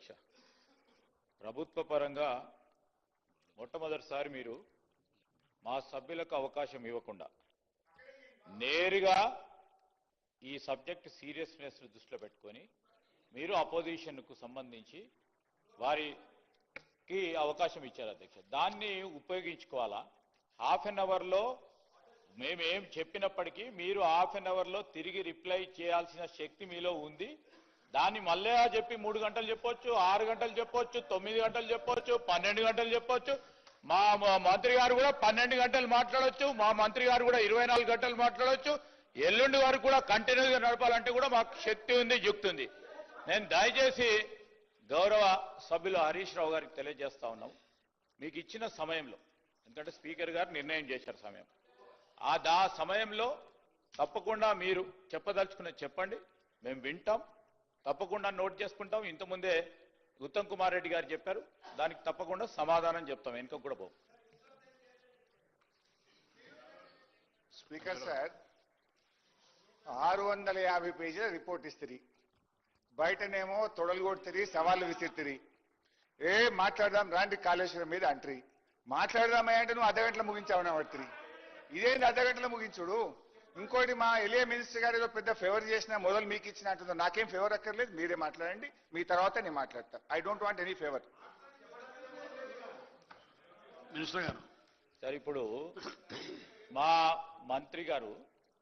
పరీక్ష. ప్రభుత్వ పరంగా మొట్టమొదటిసారి మీరు మా సభ్యులకు అవకాశం ఇవ్వకుండా నేరుగా ఈ సబ్జెక్ట్ సీరియస్నెస్ దృష్టిలో పెట్టుకొని మీరు అపోజిషన్కు సంబంధించి వారికి అవకాశం ఇచ్చారు అధ్యక్ష. దాన్ని ఉపయోగించుకోవాలా? హాఫ్ అన్ అవర్లో మేమేం చెప్పినప్పటికీ మీరు హాఫ్ అన్ అవర్లో తిరిగి రిప్లై చేయాల్సిన శక్తి మీలో ఉంది. దాన్ని మళ్ళీ చెప్పి మూడు గంటలు చెప్పొచ్చు ఆరు గంటలు చెప్పొచ్చు తొమ్మిది గంటలు చెప్పొచ్చు పన్నెండు గంటలు చెప్పొచ్చు. మా మంత్రి గారు కూడా పన్నెండు గంటలు మాట్లాడొచ్చు మా మంత్రి గారు కూడా ఇరవై నాలుగు గంటలు మాట్లాడొచ్చు. ఎల్లుండి వరకు కూడా కంటిన్యూగా నడపాలంటే కూడా మాకు శక్తి ఉంది యుక్తి ఉంది. నేను దయచేసి గౌరవ సభ్యులు హరీష్ రావు గారికి తెలియజేస్తా ఉన్నాం. మీకు ఇచ్చిన సమయంలో ఎందుకంటే స్పీకర్ గారు నిర్ణయం చేశారు సమయం. ఆ దా సమయంలో తప్పకుండా మీరు చెప్పదలుచుకున్నది చెప్పండి. మేము వింటాం. తప్పకుండా నోట్ చేసుకుంటాం. ఇంతకుముందే ఉత్తమ్ కుమార్ రెడ్డి గారు చెప్పారు. దానికి తప్పకుండా సమాధానం చెప్తాం. వెనుక కూడా పోం. స్పీకర్ సార్ ఆరు వందల యాభై పేజీల రిపోర్ట్ ఇస్తుంది బయటనేమో తొడలు కొడుతుంది సవాళ్ళు విసిరుతుంది ఏ మాట్లాడదాం రాండి కాళేశ్వరం మీద అంట్రీ. మాట్లాడదామా అంటే నువ్వు అర్ధ గంటలో నా పడుతుంది ఇదేంటి అర్ధ గంటలో ముగించుడు? ఇంకోటి మా ఎలియా మినిస్టర్ గారు ఏదో పెద్ద ఫేవర్ చేసిన మొదలు మీకు ఇచ్చిన అంటుందో నాకేం ఫేవర్ అక్కర్లేదు మీరే మాట్లాడండి. మీ తర్వాత నేను మాట్లాడతా. I don't want any favour minister గారు. సార్ ఇప్పుడు మా మంత్రి గారు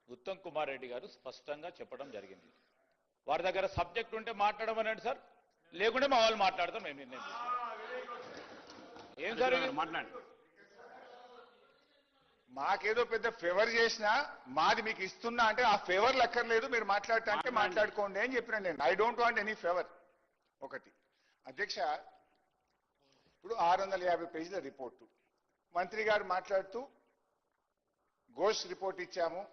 ఉత్తమ్ కుమార్ రెడ్డి గారు స్పష్టంగా చెప్పడం జరిగింది. వారి దగ్గర సబ్జెక్ట్ ఉంటే మాట్లాడమనండి సార్. లేకుంటే మా వాళ్ళు మాట్లాడతాం మేము నిర్ణయం. ఏం సార్? మాట్లాడండి. మాకేదో పెద్ద ఫేవర్ చేసినా మాది మీకు ఇస్తున్నా అంటే ఆ ఫేవర్ లక్కర్లేదు మీరు మాట్లాడటా అంటే మాట్లాడండి. మాట్లాడుకోండి అని చెప్పిన నేను. I don't want any favour ఒకటి. అధ్యక్ష ఇప్పుడు ఆరు వందల యాభై పేజీల రిపోర్టు. మంత్రి గారు మాట్లాడుతూ ఘోష్ రిపోర్ట్ ఇచ్చాము.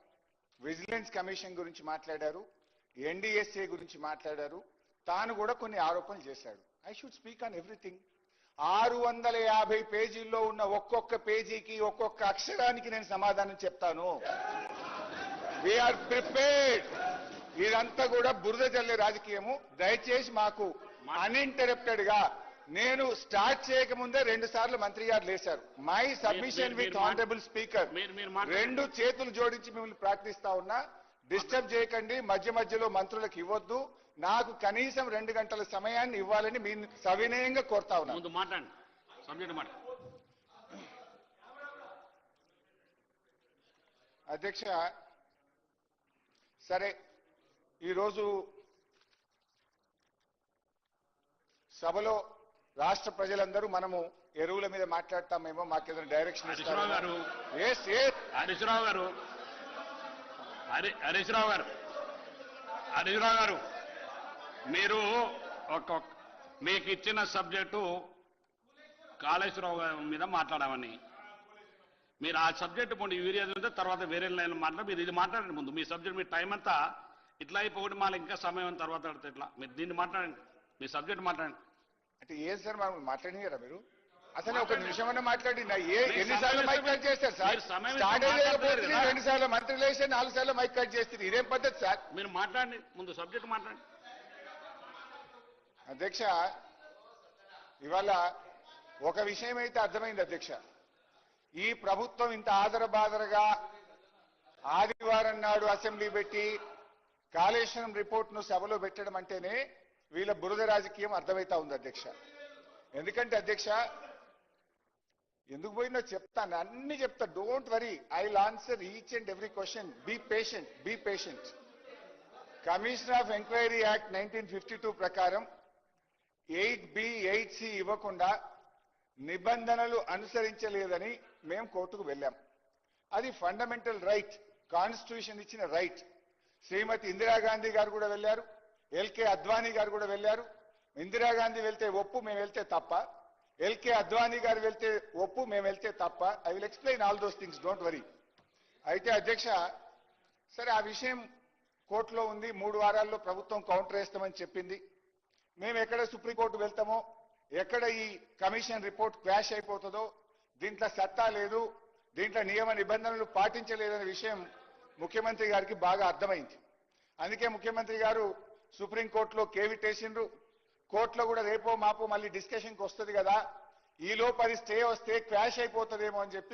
విజిలెన్స్ కమిషన్ గురించి మాట్లాడారు. ఎన్డీఎస్ఏ గురించి మాట్లాడారు. తాను కూడా కొన్ని ఆరోపణలు చేశాడు. I should speak on everything ఆరు వందల యాభై పేజీల్లో ఉన్న ఒక్కొక్క పేజీకి ఒక్కొక్క అక్షరానికి నేను సమాధానం చెప్తాను. వీఆర్ ప్రిపేర్డ్ ఇదంతా కూడా బురద జల్లే రాజకీయము. దయచేసి మాకు అన్ఇంటరప్టెడ్గా నేను స్టార్ట్ చేయకముందే రెండు సార్లు మంత్రి గారు లేశారు. My submission with honourable speaker. రెండు చేతులు జోడించి మిమ్మల్ని ప్రార్థిస్తా ఉన్నా. డిస్టర్బ్ చేయకండి మధ్య మధ్యలో మంత్రులకు ఇవ్వద్దు. నాకు కనీసం రెండు గంటల సమయాన్ని ఇవ్వాలని మీ సవినయంగా కోరుతా ఉన్నా ముందు మాట్లాడండి. సబ్జెక్ట్ మాట. అధ్యక్ష సరే ఈరోజు సభలో రాష్ట్ర ప్రజలందరూ మనము ఎరువుల మీద మాట్లాడతామేమో మాకేదైనా డైరెక్షన్ హరీశ్రావు గారు. హరి హరీష్ రావు గారు. హరీష్ రావు గారు మీరు ఒక మీకు ఇచ్చిన సబ్జెక్టు కాళేశ్వరరావు గారి మీద మాట్లాడమని. మీరు ఆ సబ్జెక్ట్ ముందు యూరియా ఉంటే తర్వాత వేరే లైన్ మాట్లాడి మీరు ఇది మాట్లాడండి ముందు. మీ సబ్జెక్ట్ మీ టైం అంతా ఇట్లా అయిపోయి మళ్ళీ ఇంకా సమయం తర్వాత ఇట్లా. మీరు దీన్ని మాట్లాడండి. మీ సబ్జెక్ట్ మాట్లాడండి. అంటే ఏం సార్ మాట్లాడినారా మీరు? అసలు ఒక నిమిషం అన్న మాట్లాడి నా ఏ ఎన్నిసార్లు మైక్ కట్ చేస్తారు సార్? స్టార్ట్. రెండు సార్లు మంత్రి లేచి నాలుగు సార్లు మైక్ కట్ చేస్తుంది ఇదేం పద్ధతి సార్? మీరు మాట్లాడండి. ముందు సబ్జెక్ట్ మాట్లాడండి. అధ్యక్ష ఇవాళ ఒక విషయం అయితే అర్థమైంది అధ్యక్ష. ఈ ప్రభుత్వం ఇంత ఆదరబాదరగా ఆదివారం నాడు అసెంబ్లీ పెట్టి కాళేశ్వరం రిపోర్ట్ను సభలో పెట్టడం అంటేనే వీళ్ళ బురద రాజకీయం అర్థమైతా ఉంది అధ్యక్ష. ఎందుకంటే అధ్యక్ష ఎందుకు పోయినో చెప్తాను అన్ని చెప్తా. Don't worry I answer each and every question be patient be patient commission of enquiry act nineteen fifty two ప్రకారం ఎయిట్ బి ఎయిట్ సి ఇవ్వకుండా నిబంధనలు అనుసరించలేదని మేము కోర్టుకు వెళ్ళాం. అది ఫండమెంటల్ రైట్ కాన్స్టిట్యూషన్ ఇచ్చిన రైట్ శ్రీమతి ఇందిరాగాంధీ గారు కూడా వెళ్ళారు ఎల్కే అద్వానీ గారు కూడా వెళ్ళారు. ఇందిరాగాంధీ వెళ్తే ఒప్పు మేము వెళ్తే తప్ప ఎల్కే అద్వానీ గారు వెళ్తే ఒప్పు మేము వెళ్తే తప్ప. I will explain all those things don't worry అయితే అధ్యక్ష సరే ఆ విషయం కోర్టులో ఉంది. మూడు వారాల్లో ప్రభుత్వం కౌంటర్ వేస్తామని చెప్పింది. మేము ఎక్కడ సుప్రీంకోర్టు వెళ్తామో ఎక్కడ ఈ కమిషన్ రిపోర్ట్ క్వాష్ అయిపోతుందో దీంట్లో సత్తా లేదు దీంట్లో నియమ నిబంధనలు పాటించలేదనే విషయం ముఖ్యమంత్రి గారికి బాగా అర్థమైంది. అందుకే ముఖ్యమంత్రి గారు సుప్రీంకోర్టులో కేవిటేసిండ్రు కోర్టులో కూడా రేపో మాపో మళ్ళీ డిస్కషన్కి వస్తుంది కదా. ఈ అది స్టే వస్తే క్వాష్ అయిపోతుందేమో అని చెప్పి